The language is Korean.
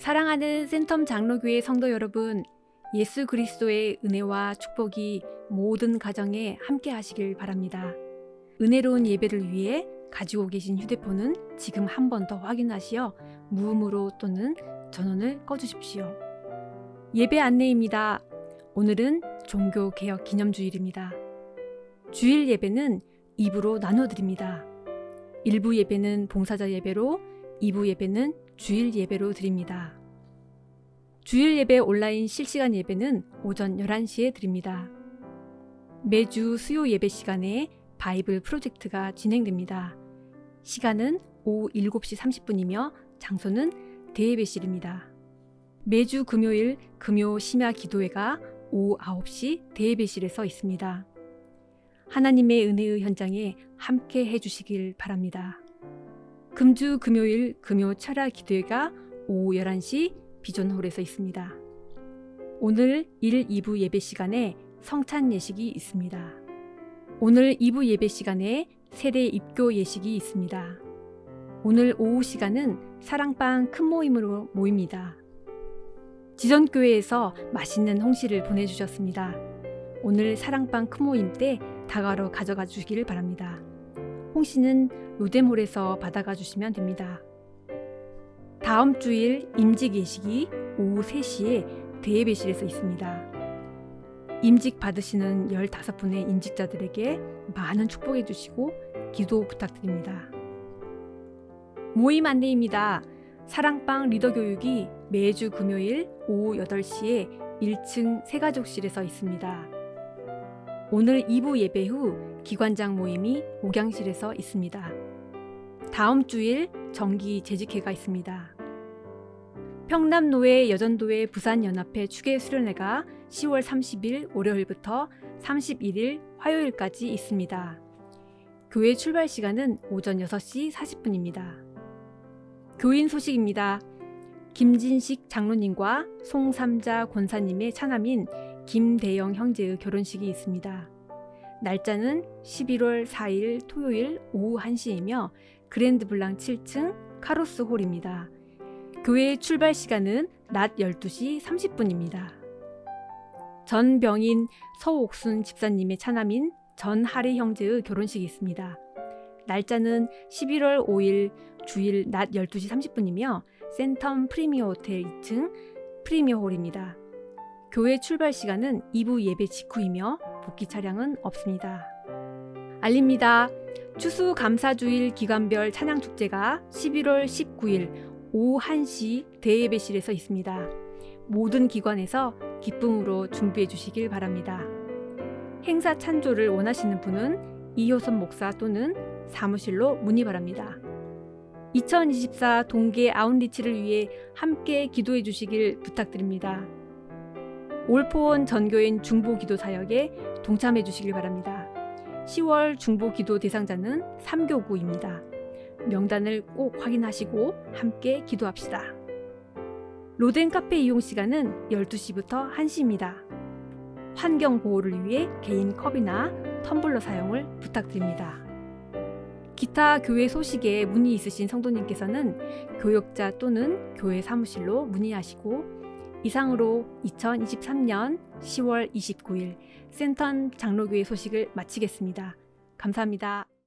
사랑하는 센텀 장로교회 성도 여러분, 예수 그리스도의 은혜와 축복이 모든 가정에 함께 하시길 바랍니다. 은혜로운 예배를 위해 가지고 계신 휴대폰은 지금 한 번 더 확인하시어 무음으로 또는 전원을 꺼주십시오. 예배 안내입니다. 오늘은 종교 개혁 기념주일입니다. 주일 예배는 2부로 나눠 드립니다. 1부 예배는 봉사자 예배로, 2부 예배는 주일 예배로 드립니다. 주일 예배 온라인 실시간 예배는 오전 11시에 드립니다. 매주 수요 예배 시간에 바이블 프로젝트가 진행됩니다. 시간은 오후 7시 30분이며 장소는 대예배실입니다. 매주 금요일 금요 심야 기도회가 오후 9시 대예배실에서 있습니다. 하나님의 은혜의 현장에 함께 해주시길 바랍니다. 금주 금요일 금요 철야 기도회가 오후 11시 비전홀에서 있습니다. 오늘 1, 2부 예배 시간에 성찬 예식이 있습니다. 오늘 2부 예배 시간에 세례 입교 예식이 있습니다. 오늘 오후 시간은 사랑방 큰 모임으로 모입니다. 지전교회에서 맛있는 홍시를 보내주셨습니다. 오늘 사랑방 큰 모임 때 다가로 가져가 주시기를 바랍니다. 홍시는 로뎀홀에서 받아가 주시면 됩니다. 다음 주일 임직 예식이 오후 3시에 대예배실에서 있습니다. 임직 받으시는 15분의 임직자들에게 많은 축복해 주시고 기도 부탁드립니다. 모임 안내입니다. 사랑방 리더 교육이 매주 금요일 오후 8시에 1층 세가족실에서 있습니다. 오늘 2부 예배 후 기관장 모임이 목양실에서 있습니다. 다음 주일 정기 재직회가 있습니다. 평남노회 여전도회 부산연합회 추계 수련회가 10월 30일 월요일부터 31일 화요일까지 있습니다. 교회 출발 시간은 오전 6시 40분입니다. 교인 소식입니다. 김진식 장로님과 송삼자 권사님의 차남인 김대영 형제의 결혼식이 있습니다. 날짜는 11월 4일 토요일 오후 1시이며 그랜드 블랑 7층 카로스 홀입니다. 교회 출발 시간은 낮 12시 30분입니다. 전 병인 서옥순 집사님의 차남인 전하리 형제의 결혼식이 있습니다. 날짜는 11월 5일 주일 낮 12시 30분이며 센텀 프리미어 호텔 2층 프리미어 홀입니다. 교회 출발 시간은 2부 예배 직후이며 복귀 차량은 없습니다. 알립니다. 추수 감사주일 기관별 찬양 축제가 11월 19일 오후 1시 대예배실에서 있습니다. 모든 기관에서 기쁨으로 준비해 주시길 바랍니다. 행사 찬조를 원하시는 분은 이효선 목사 또는 사무실로 문의 바랍니다. 2024 동계 아웃리치를 위해 함께 기도해 주시길 부탁드립니다. 올포원 전교인 중보기도 사역에 동참해 주시길 바랍니다. 10월 중보기도 대상자는 3교구입니다. 명단을 꼭 확인하시고 함께 기도합시다. 로덴 카페 이용 시간은 12시부터 1시입니다. 환경 보호를 위해 개인 컵이나 텀블러 사용을 부탁드립니다. 기타 교회 소식에 문의 있으신 성도님께서는 교역자 또는 교회 사무실로 문의하시고 이상으로 2023년 10월 29일 센턴 장로교회 소식을 마치겠습니다. 감사합니다.